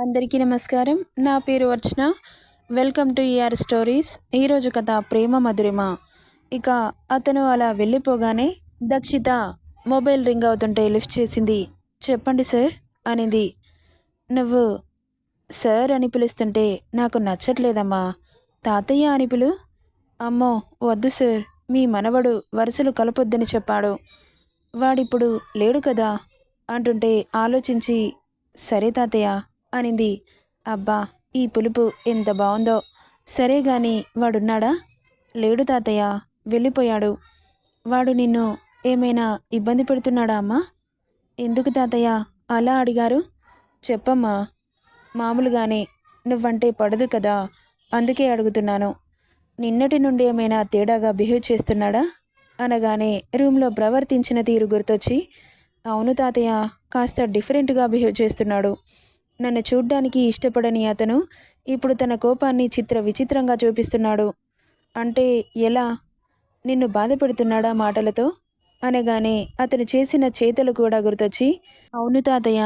అందరికీ నమస్కారం. నా పేరు Archana. Welcome to ER stories ఈరోజు కథ ప్రేమ మధురిమ. ఇక అతను అలా వెళ్ళిపోగానే దక్షిత మొబైల్ రింగ్ అవుతుంటే లిఫ్ట్ చేసింది. చెప్పండి సార్ అనింది. నువ్వు సార్ అని పిలుస్తుంటే నాకు నచ్చట్లేదమ్మా. తాతయ్య అని పిలు. అమ్మో వద్దు సార్. మీ మనవడు వరుసలు కలపొద్దని చెప్పాడు. వాడిప్పుడు లేడు కదా అంటుంటే ఆలోచించి సరే తాతయ్య అనింది. అబ్బా ఈ పులుపు ఎంత బాగుందో సరే గాని వాడున్నాడా? లేడు తాతయ్య వెళ్ళిపోయాడు. వాడు నిన్ను ఏమైనా ఇబ్బంది పెడుతున్నాడా అమ్మా? ఎందుకు తాతయ్య అలా అడిగారు? చెప్పమ్మా. మామూలుగానే నువ్వంటే పడదు కదా అందుకే అడుగుతున్నాను. నిన్నటి నుండి ఏమైనా తేడాగా బిహేవ్ చేస్తున్నాడా? అనగానే రూమ్లో ప్రవర్తించిన తీరు గుర్తొచ్చి అవును తాతయ్య కాస్త డిఫరెంట్గా బిహేవ్ చేస్తున్నాడు. నన్ను చూడ్డానికి ఇష్టపడని అతను ఇప్పుడు తన కోపాన్ని చిత్ర విచిత్రంగా చూపిస్తున్నాడు. అంటే ఎలా? నిన్ను బాధ పెడుతున్నాడా మాటలతో? అనగానే అతను చేసిన చేతలు కూడా గుర్తొచ్చి అవును తాతయ్య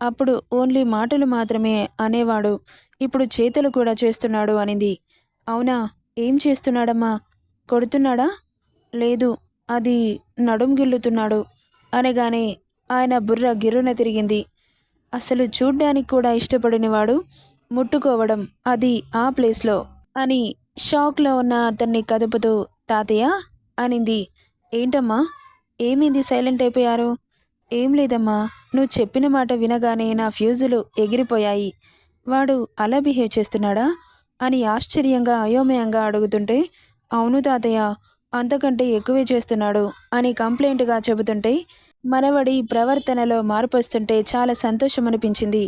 అప్పుడు ఓన్లీ మాటలు మాత్రమే అనేవాడు ఇప్పుడు చేతలు కూడా చేస్తున్నాడు అనింది. అవునా? ఏం చేస్తున్నాడమ్మా? కొడుతున్నాడా? లేదు అది నడుం గిల్లుతున్నాడు. అనగానే ఆయన బుర్ర గిర్రున తిరిగింది. అసలు చూడ్డానికి కూడా ఇష్టపడినవాడు ముట్టుకోవడం అది ఆ ప్లేస్లో అని షాక్లో ఉన్న అతన్ని కదుపుతూ తాతయ్య అనింది. ఏంటమ్మా? ఏమైంది? సైలెంట్ అయిపోయారు? ఏం లేదమ్మా. నువ్వు చెప్పిన మాట వినగానే నా ఫ్యూజులు ఎగిరిపోయాయి. వాడు అలా బిహేవ్ చేస్తున్నాడా? అని ఆశ్చర్యంగా అయోమయంగా అడుగుతుంటే అవును తాతయ్య అంతకంటే ఎక్కువే చేస్తున్నాడు అని కంప్లైంట్గా చెబుతుంటే మనవడి ప్రవర్తనలో మార్పు వస్తుంటే చాలా సంతోషం అనిపించింది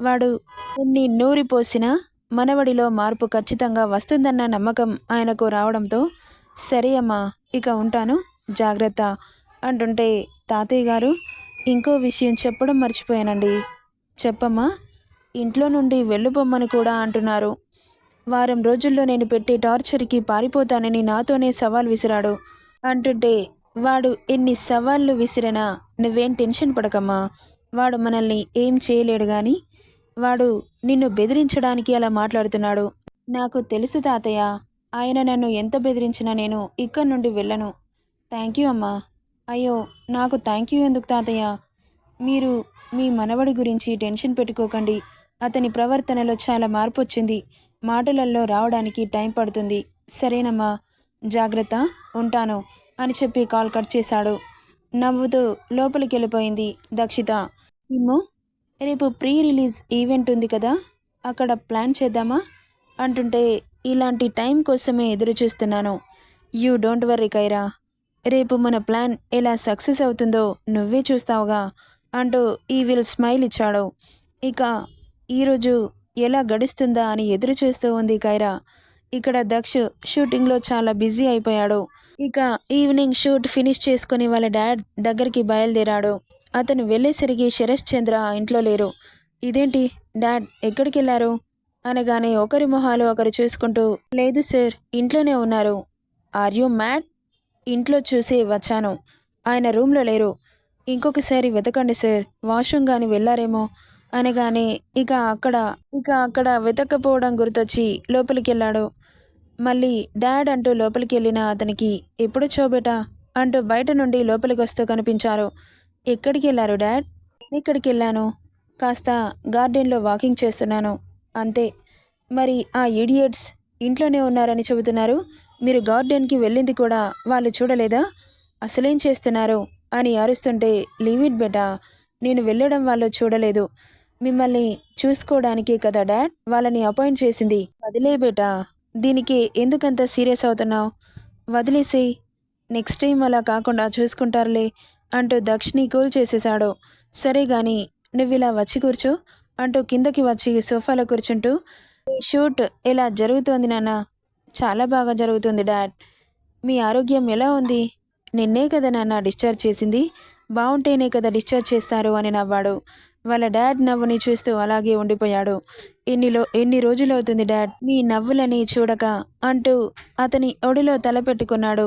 వాడు ఎన్ని నూరిపోసినా మనవడిలో మార్పు ఖచ్చితంగా వస్తుందన్న నమ్మకం ఆయనకు రావడంతో సరే అమ్మా ఇక ఉంటాను జాగ్రత్త అంటుంటే తాతయ్య గారు ఇంకో విషయం చెప్పడం మర్చిపోయానండి. చెప్పమ్మా ఇంట్లో నుండి వెళ్ళిపోమ్మని కూడా అంటున్నారు. వారం రోజుల్లో నేను పెట్టే టార్చర్కి పారిపోతానని నాతోనే సవాల్ విసిరాడు అంటుంటే వాడు ఎన్ని సవాళ్ళు విసిరినా నువ్వేం టెన్షన్ పడకమ్మా. వాడు మనల్ని ఏం చేయలేడు కానీ వాడు నిన్ను బెదిరించడానికి అలా మాట్లాడుతున్నాడు. నాకు తెలుసు తాతయ్య ఆయన నన్ను ఎంత బెదిరించినా నేను ఇక్కడి నుండి వెళ్ళను. థ్యాంక్ యూ అమ్మా. అయ్యో నాకు థ్యాంక్ యూ ఎందుకు తాతయ్య? మీరు మీ మనవడి గురించి టెన్షన్ పెట్టుకోకండి. అతని ప్రవర్తనలో చాలా మార్పు వచ్చింది. మాటలల్లో రావడానికి టైం పడుతుంది. సరేనమ్మా. జాగ్రత్త. ఉంటాను. అని చెప్పి కాల్ కట్ చేశాడు. నవ్వుతూ లోపలికి వెళ్ళిపోయింది దక్షిత. ఇమ్మో రేపు ప్రీ రిలీజ్ ఈవెంట్ ఉంది కదా అక్కడ ప్లాన్ చేద్దామా? అంటుంటే ఇలాంటి టైం కోసమే ఎదురు చూస్తున్నాను. You don't worry Kiara. రేపు మన ప్లాన్ ఎలా సక్సెస్ అవుతుందో నువ్వే చూస్తావుగా అంటూ ఈ విల్ స్మైల్ ఇచ్చాడు. ఇక ఈరోజు ఎలా గడుస్తుందా అని ఎదురు చూస్తూ ఉంది కైరా. ఇక్కడ దక్ష్ షూటింగ్లో చాలా బిజీ అయిపోయాడు. ఇక ఈవినింగ్ షూట్ ఫినిష్ చేసుకుని వాళ్ళ డాడ్ దగ్గరికి బయలుదేరాడు. అతను వెళ్ళేసరికి శరత్ చంద్ర ఇంట్లో లేరు. ఇదేంటి? డాడ్ ఎక్కడికి వెళ్ళారు అనగానే ఒకరి మొహాలు ఒకరు చూసుకుంటూ లేదు సార్ ఇంట్లోనే ఉన్నారు. ఆర్ యూ మ్యాడ్ ఇంట్లో చూసి వచ్చాను. ఆయన రూమ్లో లేరు. ఇంకొకసారి వెతకండి సార్ వాష్రూమ్ కానీ వెళ్ళారేమో. అనగానే ఇక అక్కడ ఇక అక్కడ వెతకపోవడం గుర్తొచ్చి లోపలికి వెళ్ళాడు మళ్ళీ డాడ్ అంటూ లోపలికి వెళ్ళిన అతనికి ఎప్పుడు చోబేటా? అంటూ బయట నుండి లోపలికి వస్తూ కనిపించారు. ఎక్కడికి వెళ్ళారు డాడ్? ఇక్కడికి వెళ్ళాను కాస్త గార్డెన్లో వాకింగ్ చేస్తున్నాను. అంతే. మరి ఆ ఇడియట్స్ ఇంట్లోనే ఉన్నారని చెబుతున్నారు? మీరు గార్డెన్కి వెళ్ళింది కూడా వాళ్ళు చూడలేదా? అసలేం చేస్తున్నారు? అని అరుస్తుంటే లీవ్ ఇట్ బెటా. నేను వెళ్ళడం వాళ్ళు చూడలేదు. మిమ్మల్ని చూసుకోవడానికే కదా డాడ్? వాళ్ళని అపాయింట్ చేసింది. వదిలే బేటా. దీనికి ఎందుకంత సీరియస్ అవుతున్నావు? వదిలేసేయ్ నెక్స్ట్ టైం అలా కాకుండా చూసుకుంటారులే అంటూ దక్షిణి కూల్ చేసేశాడు. సరే గాని నువ్వు ఇలా వచ్చి కూర్చో అంటూ కిందకి వచ్చి సోఫాలో కూర్చుంటూ షూట్ ఎలా జరుగుతోంది నాన్న? చాలా బాగా జరుగుతుంది డాడ్. మీ ఆరోగ్యం ఎలా ఉంది? నిన్నే కదా నాన్న డిశ్చార్జ్ చేసింది. బాగుంటేనే కదా డిశ్చార్జ్ చేస్తారు అని నవ్వాడు. వాళ్ళ డాడ్ నవ్వుని చూస్తూ అలాగే ఉండిపోయాడు. ఎన్నిలో ఎన్ని రోజులవుతుంది డాడ్? మీ నవ్వులని చూడక అంటూ అతని ఒడిలో తల పెట్టుకున్నాడు.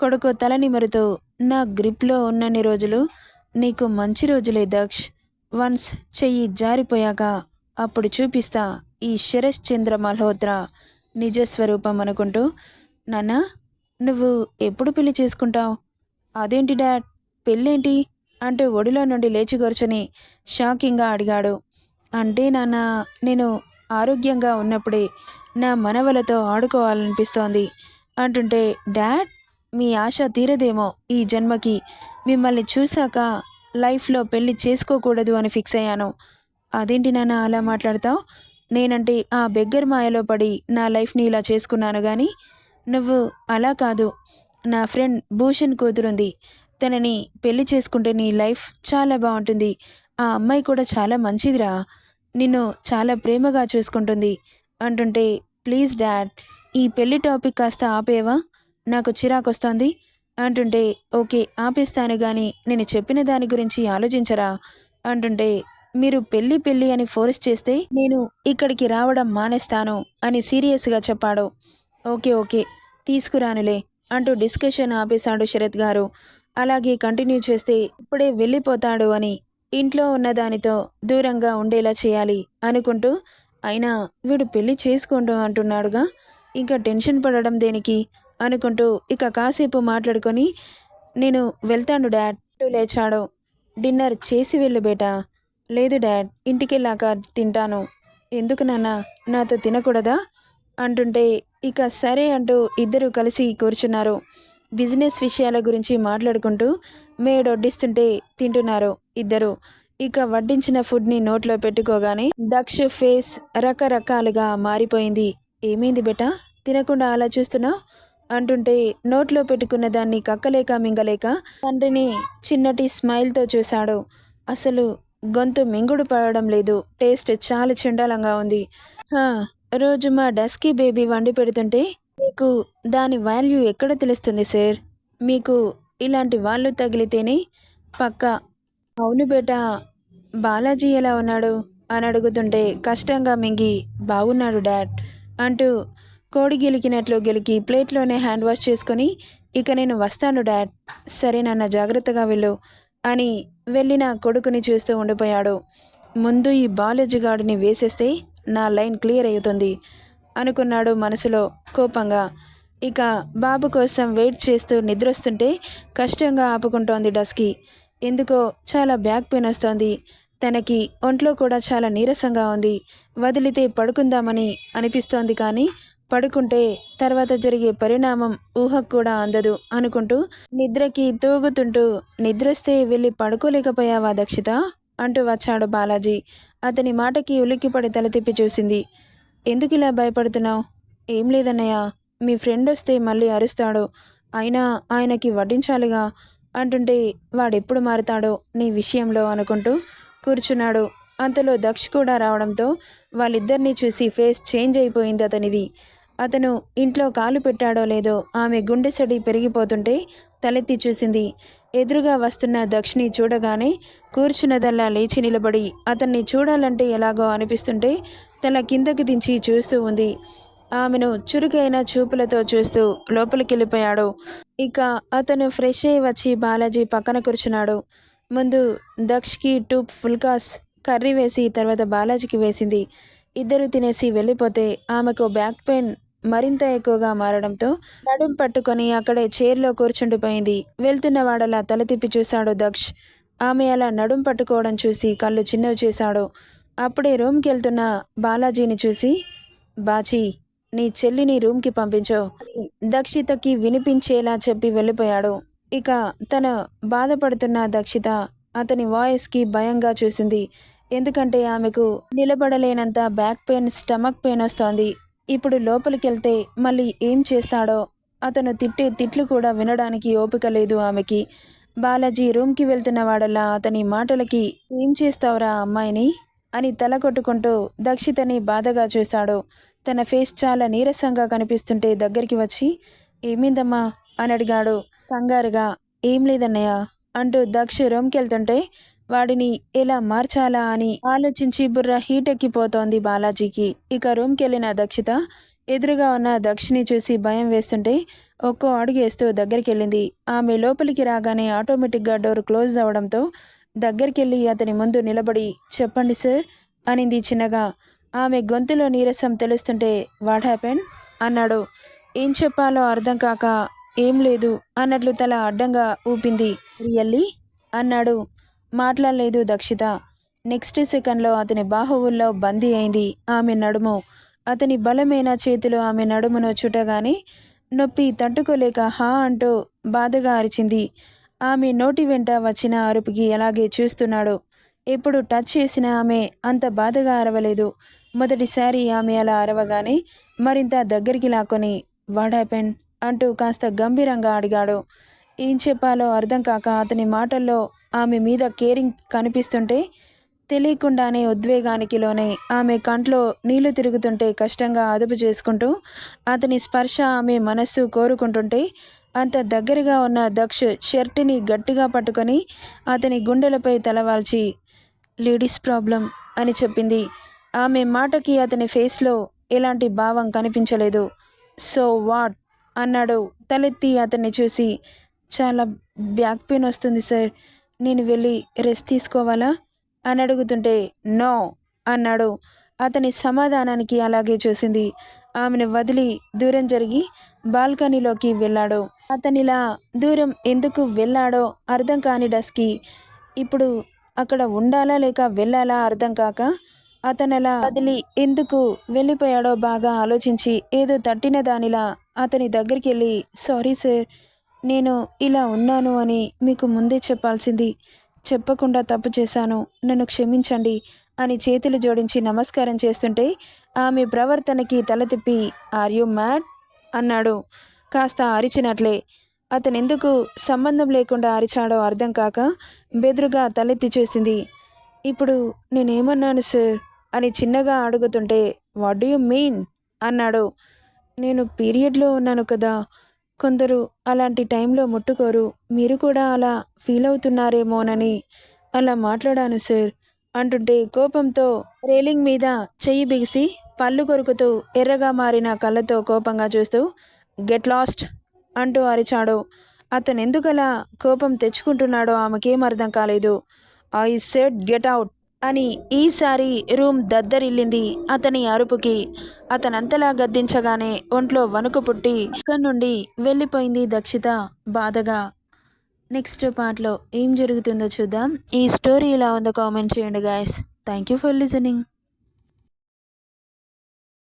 కొడుకు తలనిమరుతూ నా గ్రిప్లో ఉన్నన్ని రోజులు నీకు మంచి రోజులే దక్ష్. వన్స్ చెయ్యి జారిపోయాక అప్పుడు చూపిస్తా ఈ శరత్ చంద్ర మల్హోత్రా నిజస్వరూపం అనుకుంటూ నాన్న నువ్వు ఎప్పుడు పెళ్ళి చేసుకుంటావు? అదేంటి డాడ్? పెళ్ళేంటి? అంటూ ఒడిలో నుండి లేచి కూర్చొని షాకింగ్గా అడిగాడు. అంటే నాన్న నేను ఆరోగ్యంగా ఉన్నప్పుడే నా మనవలతో ఆడుకోవాలనిపిస్తోంది అంటుంటే డాడ్ మీ ఆశ తీరదేమో ఈ జన్మకి. మిమ్మల్ని చూశాక లైఫ్లో పెళ్ళి చేసుకోకూడదు అని ఫిక్స్ అయ్యాను. అదేంటి నాన్న అలా మాట్లాడతావు? నేనంటే ఆ బెగ్గర్ మాయలో పడి నా లైఫ్ని ఇలా చేసుకున్నాను కానీ నువ్వు అలా కాదు. నా ఫ్రెండ్ భూషణ్ కూతురుంది. తనని పెళ్ళి చేసుకుంటే నీ లైఫ్ చాలా బాగుంటుంది. ఆ అమ్మాయి కూడా చాలా మంచిదిరా. నిన్ను చాలా ప్రేమగా చూసుకుంటుంది. అంటుంటే ప్లీజ్ డాడ్ ఈ పెళ్ళి టాపిక్ కాస్త ఆపేవా? నాకు చిరాకు వస్తోంది అంటుంటే ఓకే ఆపేస్తాను కానీ నేను చెప్పిన దాని గురించి ఆలోచించరా? అంటుంటే మీరు పెళ్ళి పెళ్ళి అని ఫోర్స్ చేస్తే నేను ఇక్కడికి రావడం మానేస్తాను అని సీరియస్గా చెప్పాడు. ఓకే ఓకే తీసుకురానులే అంటూ డిస్కషన్ ఆపేశాడు శరత్ గారు. అలాగే కంటిన్యూ చేస్తే ఇప్పుడే వెళ్ళిపోతాడు అని ఇంట్లో ఉన్న దానితో దూరంగా ఉండేలా చేయాలి అనుకుంటూ అయినా వీడు పెళ్ళి చేసుకోండు అంటున్నాడుగా. ఇంకా టెన్షన్ పడడం దేనికి? అనుకుంటూ ఇక కాసేపు మాట్లాడుకొని నేను వెళ్తాను డాడ్. లేచాడు. డిన్నర్ చేసి వెళ్ళు బేటా. లేదు డాడ్ ఇంటికెళ్ళాక తింటాను. ఎందుకు నాన్న? నాతో తినకూడదా? అంటుంటే ఇక సరే అంటూ ఇద్దరు కలిసి కూర్చున్నారు. బిజినెస్ విషయాల గురించి మాట్లాడుకుంటూ మేడ్ వడ్డిస్తుంటే తింటున్నారు ఇద్దరు. ఇక వడ్డించిన ఫుడ్ని నోట్లో పెట్టుకోగానే దక్ష ఫేస్ రకరకాలుగా మారిపోయింది. ఏమైంది బెట? తినకుండా అలా చూస్తున్నా అంటుంటే నోట్లో పెట్టుకున్న దాన్ని కక్కలేక మింగలేక తండ్రిని చిన్నటి స్మైల్తో చూశాడు. అసలు గొంతు మింగుడు పడడం లేదు. టేస్ట్ చాలా చండాలంగా ఉంది. హా, రోజు మా డస్కీ బేబీ వండి పెడుతుంటే మీకు దాని వాల్యూ ఎక్కడ తెలుస్తుంది సార్ మీకు ఇలాంటి వాళ్ళు తగిలితేనే పక్క అవును బేట బాలాజీ ఎలా ఉన్నాడు? అని అడుగుతుంటే కష్టంగా మింగి బాగున్నాడు డాడ్ అంటూ కోడి గెలికినట్లు గెలికి ప్లేట్లోనే హ్యాండ్ వాష్ చేసుకొని ఇక నేను వస్తాను డాడ్ సరే నాన్న జాగ్రత్తగా వెళ్ళు అని వెళ్ళిన కొడుకుని చూస్తూ ఉండిపోయాడు. ముందు ఈ బాలాజీ గాడిని వేసేస్తే నా లైన్ క్లియర్ అవుతుంది. అనుకున్నాడు మనసులో కోపంగా. ఇక బాబు కోసం వెయిట్ చేస్తూ నిద్రొస్తుంటే కష్టంగా ఆపుకుంటోంది డస్కి. ఎందుకో చాలా బ్యాక్ పెయిన్ వస్తోంది. తనకి ఒంట్లో కూడా చాలా నీరసంగా ఉంది. వదిలితే పడుకుందామని అనిపిస్తోంది కానీ పడుకుంటే తర్వాత జరిగే పరిణామం ఊహకు కూడా అందదు అనుకుంటూ నిద్రకి తూగుతుంటూ నిద్రొస్తే వెళ్ళి పడుకోలేకపోయావా దక్షిత? అంటూ వచ్చాడు బాలాజీ. అతని మాటకి ఉలిక్కిపడి తల తిప్పి చూసింది. ఎందుకు ఇలా భయపడుతున్నావు? ఏం లేదన్నయ్య. మీ ఫ్రెండ్ వస్తే మళ్ళీ అరుస్తాడు. అయినా ఆయనకి వడ్డించాలిగా. అంటుంటే వాడెప్పుడు మారుతాడో నీ విషయంలో అనుకుంటూ కూర్చున్నాడు. అంతలో దక్ష కూడా రావడంతో వాళ్ళిద్దరినీ చూసి ఫేస్ చేంజ్ అయిపోయింది అతనిది. అతను ఇంట్లో కాలు పెట్టాడో లేదో ఆమె గుండె సడి పెరిగిపోతుంటే తలెత్తి చూసింది. ఎదురుగా వస్తున్న దక్షిని చూడగానే కూర్చున్నదల్లా లేచి నిలబడి అతన్ని చూడాలంటే ఎలాగో అనిపిస్తుంటే తల కిందకి దించి చూస్తూ ఉంది. ఆమెను చురుకైన చూపులతో చూస్తూ లోపలికి వెళ్ళిపోయాడు ఇక అతను ఫ్రెష్ అయ్యి వచ్చి బాలాజీ పక్కన కూర్చున్నాడు. ముందు దక్షకి టూ ఫుల్కాస్ కర్రీ వేసి తర్వాత బాలాజీకి వేసింది. ఇద్దరు తినేసి వెళ్ళిపోతే ఆమెకు బ్యాక్ పెయిన్ మరింత ఎక్కువగా మారడంతో నడుం పట్టుకొని అక్కడే చైర్లో కూర్చుండిపోయింది. వెళ్తున్న వాడలా తల తిప్పి చూశాడు దక్ష్. ఆమె అలా నడుం పట్టుకోవడం చూసి కళ్ళు చిన్నవి చేశాడు. అప్పుడే రూమ్కి వెళ్తున్న బాలాజీని చూసి బాచీ నీ చెల్లిని రూమ్కి పంపించో దక్షితకి వినిపించేలా చెప్పి వెళ్ళిపోయాడు. ఇక తన బాధపడుతున్న దక్షిత అతని వాయిస్కి భయంగా చూసింది. ఎందుకంటే ఆమెకు నిలబడలేనంత బ్యాక్ పెయిన్ స్టమక్ పెయిన్ వస్తోంది. ఇప్పుడు లోపలికెళ్తే మళ్ళీ ఏం చేస్తాడో? అతను తిట్టే తిట్లు కూడా వినడానికి ఓపిక లేదు ఆమెకి. బాలాజీ రూమ్కి వెళ్తున్న వాడల్లా అతని మాటలకి ఏం చేస్తావురా అమ్మాయిని? అని తల కొట్టుకుంటూ దక్షితని బాధగా చూశాడు తన ఫేస్ చాలా నీరసంగా కనిపిస్తుంటే దగ్గరికి వచ్చి ఏమైందమ్మా? అని అడిగాడు. కంగారుగా ఏం లేదన్నయ్య అంటూ దక్ష రూమ్కి వెళ్తుంటే వాడిని ఎలా మార్చాలా అని ఆలోచించి బుర్ర హీట్ ఎక్కిపోతోంది బాలాజీకి. ఇక రూమ్కి వెళ్ళిన దక్షిత ఎదురుగా ఉన్న దక్షిణి చూసి భయం వేస్తుంటే ఒక్కో అడుగేస్తూ దగ్గరికి వెళ్ళింది ఆమె లోపలికి రాగానే ఆటోమేటిక్గా డోర్ క్లోజ్ అవడంతో దగ్గరికి వెళ్ళి అతని ముందు నిలబడి చెప్పండి సార్ అనింది చిన్నగా. ఆమె గొంతులో నీరసం తెలుస్తుంటే వాట్ హ్యాపెన్? అన్నాడు. ఏం చెప్పాలో అర్థం కాక ఏం లేదు అన్నట్లు తల అడ్డంగా ఊపింది. రియల్లీ? అన్నాడు. మాట్లాడలేదు దక్షిత. నెక్స్ట్ సెకండ్లో అతని బాహువుల్లో బందీ అయింది. ఆమె నడుము అతని బలమైన చేతులు ఆమె నడుమును చుట్టగానే నొప్పి తట్టుకోలేక హా అంటూ బాధగా అరిచింది. ఆమె నోటి వెంట వచ్చిన అరుపుకి అలాగే చూస్తున్నాడు ఎప్పుడు టచ్ చేసిన ఆమె అంత బాధగా అరవలేదు. మొదటిసారి ఆమె అలా అరవగానే మరింత దగ్గరికి లాక్కొని వాట్ హ్యాపెన్? అంటూ కాస్త గంభీరంగా అడిగాడు. ఏం చెప్పాలో అర్థం కాక అతని మాటల్లో ఆమె మీద కేరింగ్ కనిపిస్తుంటే తెలియకుండానే ఉద్వేగానికిలోనే ఆమె కంట్లో నీళ్ళు తిరుగుతుంటే కష్టంగా అదుపు చేసుకుంటూ అతని స్పర్శ ఆమె మనస్సు కోరుకుంటుంటే అంత దగ్గరగా ఉన్న దక్ష షర్ట్ని గట్టిగా పట్టుకొని అతని గుండెలపై తలవాల్చి లేడీస్ ప్రాబ్లం అని చెప్పింది. ఆమె మాటకి అతని ఫేస్లో ఎలాంటి భావం కనిపించలేదు. So what? అన్నాడు తలెత్తి అతన్ని చూసి. చాలా బ్యాక్ పెయిన్ వస్తుంది సార్. నేను వెళ్ళి రెస్ట్ తీసుకోవాలా? అని అడుగుతుంటే నో అన్నాడు. అతని సమాధానానికి అలాగే చూసింది. ఆమెను వదిలి దూరం జరిగి బాల్కనీలోకి వెళ్ళాడు. అతనిలా దూరం ఎందుకు వెళ్ళాడో అర్థం కాని డస్కి ఇప్పుడు అక్కడ ఉండాలా లేక వెళ్ళాలా అర్థం కాక? అతను అలా వదిలి ఎందుకు వెళ్ళిపోయాడో బాగా ఆలోచించి ఏదో తట్టిన దానిలా అతని దగ్గరికి వెళ్ళి సారీ సార్ నేను ఇలా ఉన్నాను అని మీకు ముందే చెప్పాల్సింది. చెప్పకుండా తప్పు చేశాను. నన్ను క్షమించండి అని చేతులు జోడించి నమస్కారం చేస్తుంటే ఆమె ప్రవర్తనకి తల తిప్పి ఆర్ యు మ్యాడ్ అన్నాడు. కాస్త అరిచినట్లే. అతనెందుకు సంబంధం లేకుండా అరిచాడో అర్థం కాక బెదురుగా తలెత్తి చూసింది. ఇప్పుడు నేనేమన్నాను సార్ అని చిన్నగా అడుగుతుంటే వాట్ డూ యు మీన్ అన్నాడు. నేను పీరియడ్లో ఉన్నాను కదా. కొందరు అలాంటి టైంలో ముట్టుకోరు. మీరు కూడా అలా ఫీల్ అవుతున్నారేమోనని అలా మాట్లాడాను సార్ అంటుంటే కోపంతో రేలింగ్ మీద చెయ్యి బిగిసి పళ్ళు కొరుకుతూ ఎర్రగా మారిన కళ్ళతో కోపంగా చూస్తూ గెట్ లాస్ట్ అంటూ అరిచాడు. అతను ఎందుకలా కోపం తెచ్చుకుంటున్నాడో ఆమెకేం అర్థం కాలేదు. ఐ సెడ్ గెట్ అవుట్ అని ఈసారి రూమ్ దద్దరిల్లింది అతని అరుపుకి. అతనంతలా గద్దించగానే ఒంట్లో వణుకు పుట్టి అక్కడి నుండి వెళ్ళిపోయింది దక్షిత బాధగా. నెక్స్ట్ పార్ట్లో ఏం జరుగుతుందో చూద్దాం. ఈ స్టోరీ ఇలా ఉందో కామెంట్ చేయండి guys thank you for listening